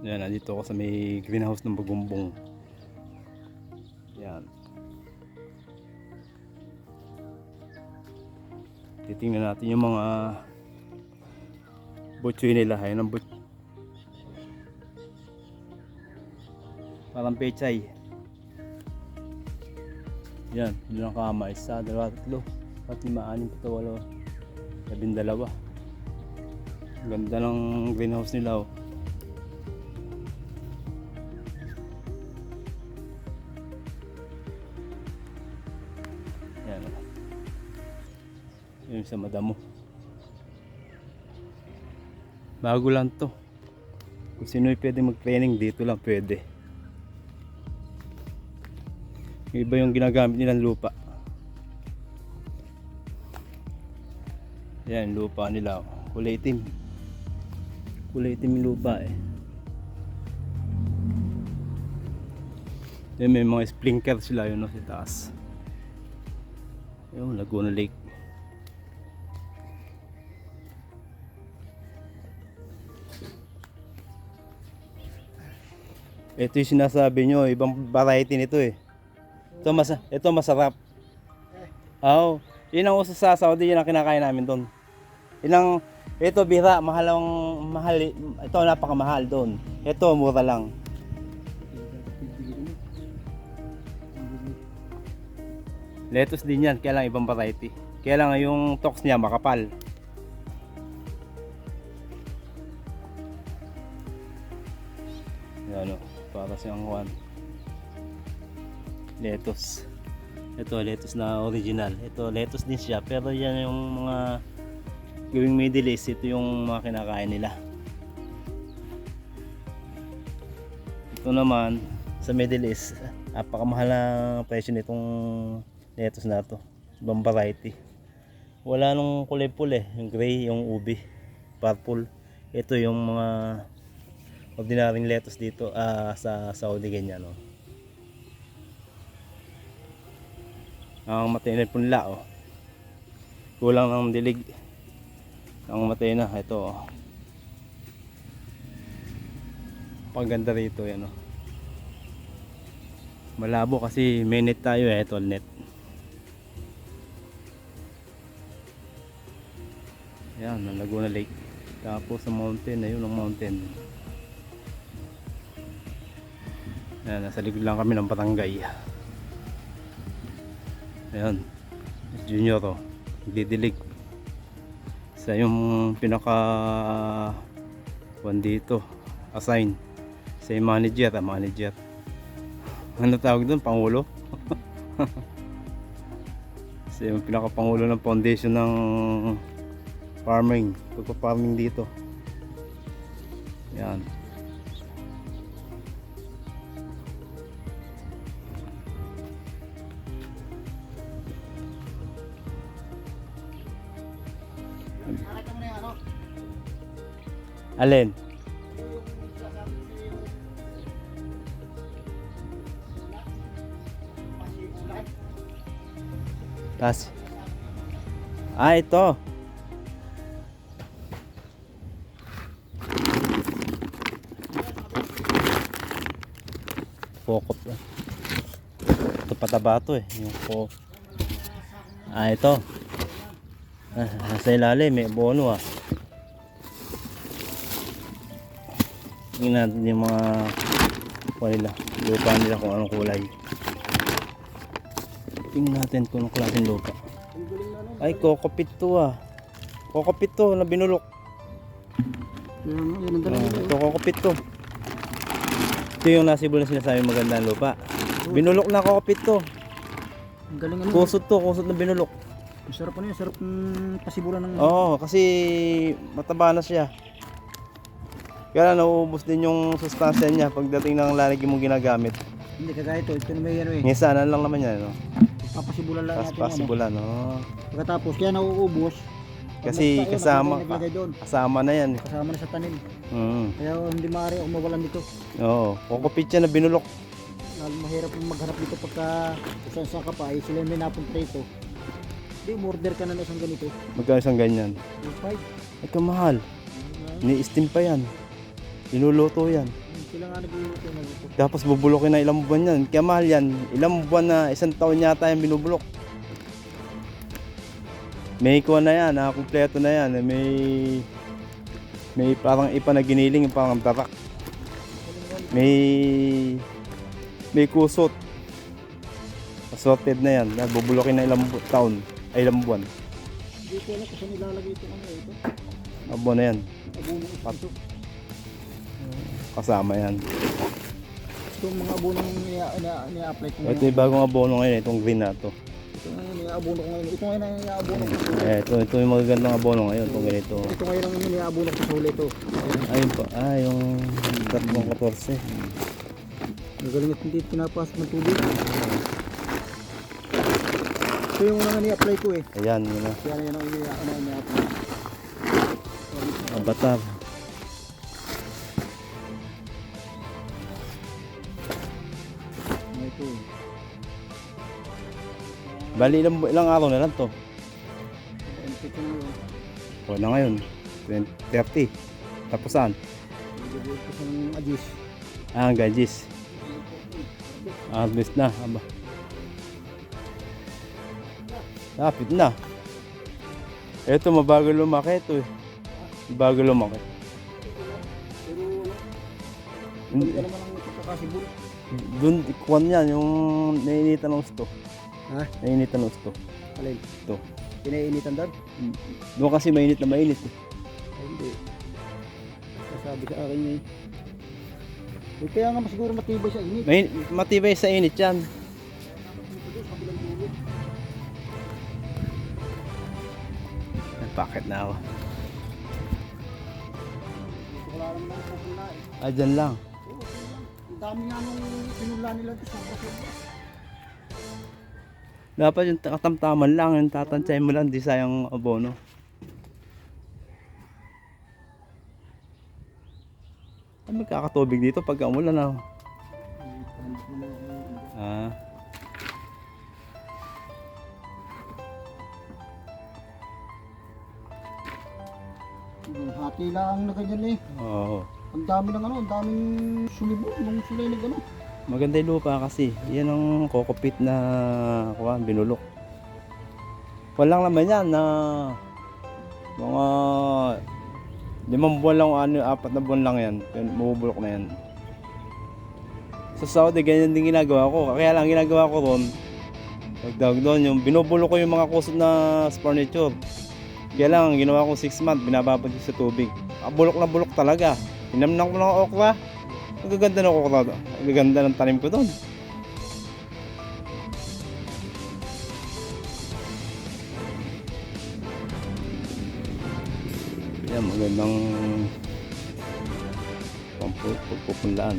Yan, nandito ako sa may greenhouse ng bagumbong. Yan. Titingnan natin yung mga butchoy nila. Ayun ang but Parang pechay. Yan, yun ang kama. Isa, dalawa, tatlo. At lima, anim, pito, walo. Labing dalawa. Ganda ng greenhouse nila oh. Yun sa madamo. Bago lang to. Kung sino'y pwede mag-training dito lang pwede. Iba yung ginagamit nilang lupa. Yan, lupa nila. Kulay itim. Kulay itim yung lupa eh. Yan, may mga sprinkler sila yun no, sa taas. Yung Laguna Lake. Ito yung sinasabi nyo, ibang variety nito eh. Ito, mas, ito masarap. Oo. yun ang uso sa Saudi, yun ang kinakain namin doon. Yun ang, ito bira, mahal mahal, ito napakamahal doon. Ito, mura lang. Lettuce din yan, kaya lang ibang variety. Kaya lang yung tox niya makapal. Para siyang kuwan. Lettuce. Ito, lettuce na original. Ito, lettuce din siya. Pero yan yung mga gawing Middle East. Ito yung mga kinakain nila. Ito naman, sa Middle East, napakamahal na presyo nitong lettuce na to. Ibang variety. Wala nung kulay pula eh. Yung gray, yung ubi, purple. Ito yung mga ordinaryong lettuce dito ah, sa Saudi ganyan. No? Ang matay na po nila. Oh. Kulang ng dilig. Ang matay na. Ito. Oh. Paganda rito. Yan, oh. Malabo kasi may net tayo eh. Ito net. Yan, ang Laguna Lake. Tapos sa mountain, ayun ang mountain. Yan, nasa likod lang kami ng Patangay. Ayan, junior to. Didilig. Sa yung pinaka one dito, assign. Sa yung manager, ah, manager. Ano tawag doon? Pangulo? Sa yung pinaka pangulo ng foundation ng farming, pagpa-farming dito. Yan. Nakita Alin? Tas. Ah, ito. Pokot. ah. Ito pataba to eh. Yung po. Ah, ito. Ah, nasa ilalim may bono ah. Tingnan natin yung mga nila. Lupa nila kung anong kulay. Tingnan natin kung anong klaseng lupa. Ay, kokopit to ah. Kokopit to na binulok. Yan, yan ang Ah, dalawa. ito kokopit to. Ito yung nasibol na sinasabi magandang lupa. Binulok na kokopit to. Galing ano? Kusot to, kusot na binulok. Ang sarap ano yun, sarap ng pasibulan ng... Oo, kasi mataba na siya. Kaya nauubos din yung sustansya niya pagdating ng lalagyan mong ginagamit. Hindi kagaya ito, ito na may ano eh. Minsan, ano lang naman yan, no? Papasibulan lang natin yung ano. no? Pagkatapos, kaya nauubos. Kasi nagtayo, kasama, kasama na yan. Kasama na sa tanim. Mm. Kaya hindi maaari ako mawalan dito. Oo, kokopit siya na binulok. Lalo mahirap yung maghanap dito pagka saan saan ka pa, eh, sila may napunta rito. Hindi, umorder ka na ng isang ganito. Magkano isang ganyan? Yung five. Ito mahal. Ni-steam pa yan. Linuluto yan. Hmm. Sila nga nagluluto na dito. Tapos bubulokin na ilang buwan yan. Kaya mahal yan. Ilang buwan na, isang taon yata yung binubulok. May kuha na yan, ha? kumpleto na yan. May may parang ipa na giniling, parang tarak. May may kusot. Assorted na yan. Bubulokin na ilang taon. Ay ilang buwan. Hindi ko alam saan nilalagay ito ano ito. Abo na yan. Abono ito. Kasama yan. Ito yung mga abono ng nia-apply ko Ito ngayon. yung bagong abono ngayon, itong green na to. Ito nga yung nia-abono ko ngayon. Ito ngayon ang nia-abono ko. Eh, ito, ito yung magagandang abono ngayon, itong ganito. Ito ngayon ang nia-abono ko sa huli ito. Ayun pa, ah, yung tatlong 14. Magaling at hindi pinapasok ng tubig. Ito yung unang ni-apply ko eh. Ayan, yun na. Kaya yan ang ina- ano, ni-apply. Avatar. Ito eh. Bali, ilang, ilang araw na lang to. Ito ko na yun. O na ngayon, 20, 30. Tapos saan? Ko sa adis. Ah, hanggang Gis. Harvest na. Aba. Lapit na. Ito, mabagal lumaki ito eh. Mabagal lumaki. Pero Hindi. ka naman ang pagkakasibol. Doon, ikuan yan, yung nainitan ng gusto. Ha? Nainitan ng gusto. Alin? Ito. Pinainitan doon? Doon kasi mainit na mainit eh. Ay, hindi. Sasabi sa akin eh. Eh, kaya nga mas siguro matibay sa init. Main, matibay sa init yan. Bakit na ako? Eh. Ah, dyan lang. Ang dami nga nung pinula nila ito. Dapat yung katamtaman lang, yung tatansyahin mo lang, di sayang abono. Ano magkakatubig dito pagka umulan na? Ah, Hati lang na ganyan eh. oo. Ang dami ng ano, ang daming sumibo nung sila yung ano. Maganda yung lupa kasi. Yan ang kokopit na kuha, binulok. Walang naman yan na mga limang buwan lang ano, apat na buwan lang yan. Yan, Mabubulok na yan. Sa Saudi, ganyan din ginagawa ko. Kaya lang ginagawa ko ron, dagdag doon, yung binubulok ko yung mga kusot na furniture. Kaya lang, ang ginawa ko 6 months, binababad sa tubig. Ah, bulok na bulok talaga. Tinamnang ko ng okra. Ang gaganda ng okra. Ang gaganda ng tanim ko doon. Yan, magandang pampupunlaan.